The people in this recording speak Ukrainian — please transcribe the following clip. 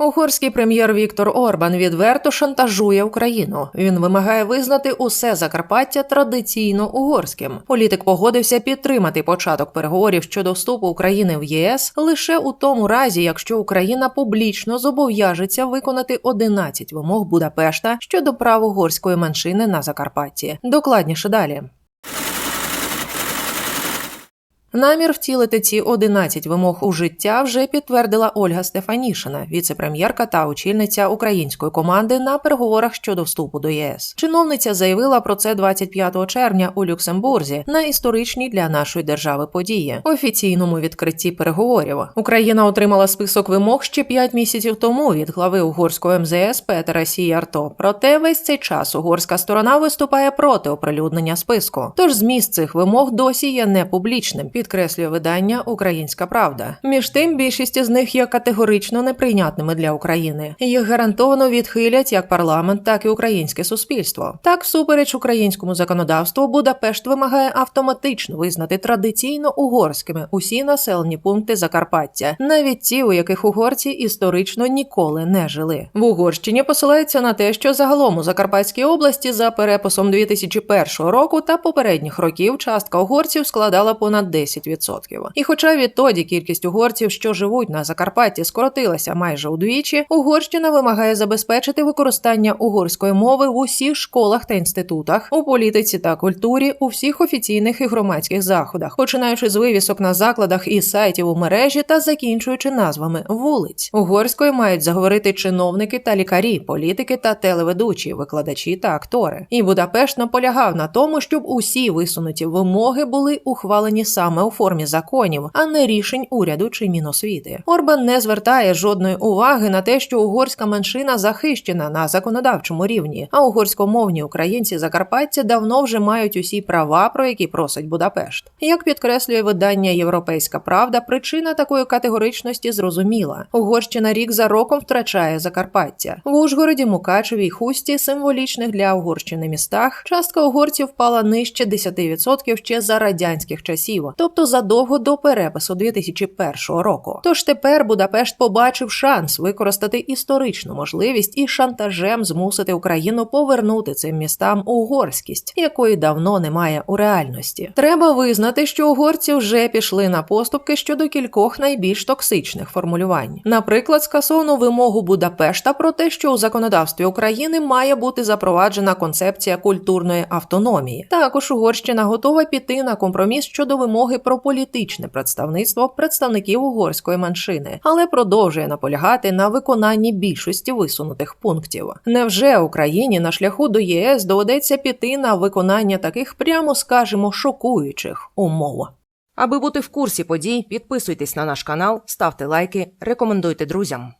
Угорський прем'єр Віктор Орбан відверто шантажує Україну. Він вимагає визнати усе Закарпаття традиційно угорським. Політик погодився підтримати початок переговорів щодо вступу України в ЄС лише у тому разі, якщо Україна публічно зобов'яжеться виконати 11 вимог Будапешта щодо прав угорської меншини на Закарпатті. Докладніше далі. Намір втілити ці 11 вимог у життя вже підтвердила Ольга Стефанішина, віце-прем'єрка та очільниця української команди на переговорах щодо вступу до ЄС. Чиновниця заявила про це 25 червня у Люксембурзі на історичній для нашої держави події офіційному відкритті переговорів. Україна отримала список вимог ще 5 місяців тому від глави угорського МЗС Петера Сіярто. Проте весь цей час угорська сторона виступає проти оприлюднення списку. Тож зміст цих вимог досі є непублічним підкреслює видання Українська Правда. Між тим, більшість із них є категорично неприйнятними для України. Їх гарантовано відхилять як парламент, так і українське суспільство. Так, всупереч українському законодавству, Будапешт вимагає автоматично визнати традиційно угорськими усі населені пункти Закарпаття, навіть ті, у яких угорці історично ніколи не жили. В Угорщині посилається на те, що загалом у Закарпатській області за переписом 2001 року та попередніх років частка угорців складала понад 10%. 10%. І хоча відтоді кількість угорців, що живуть на Закарпатті, скоротилася майже удвічі, Угорщина вимагає забезпечити використання угорської мови в усіх школах та інститутах, у політиці та культурі, у всіх офіційних і громадських заходах, починаючи з вивісок на закладах і сайтів у мережі та закінчуючи назвами вулиць. Угорською мають заговорити чиновники та лікарі, політики та телеведучі, викладачі та актори. І Будапешт наполягав на тому, щоб усі висунуті вимоги були ухвалені саме у формі законів, а не рішень уряду чи міносвіти. Орбан не звертає жодної уваги на те, що угорська меншина захищена на законодавчому рівні, а угорськомовні українці Закарпаття давно вже мають усі права, про які просить Будапешт. Як підкреслює видання Європейська Правда, причина такої категоричності зрозуміла. Угорщина рік за роком втрачає Закарпаття в Ужгороді, Мукачеві й Хусті, символічних для Угорщини містах. Частка угорців впала нижче 10% ще за радянських часів, тобто задовго до перепису 2001 року. Тож тепер Будапешт побачив шанс використати історичну можливість і шантажем змусити Україну повернути цим містам угорськість, якої давно немає у реальності. Треба визнати, що угорці вже пішли на поступки щодо кількох найбільш токсичних формулювань. Наприклад, скасовано вимогу Будапешта про те, що у законодавстві України має бути запроваджена концепція культурної автономії. Також Угорщина готова піти на компроміс щодо про політичне представництво представників угорської меншини, але продовжує наполягати на виконанні більшості висунутих пунктів. Невже Україні на шляху до ЄС доведеться піти на виконання таких, прямо скажемо, шокуючих умов? Аби бути в курсі подій, підписуйтесь на наш канал, ставте лайки, рекомендуйте друзям.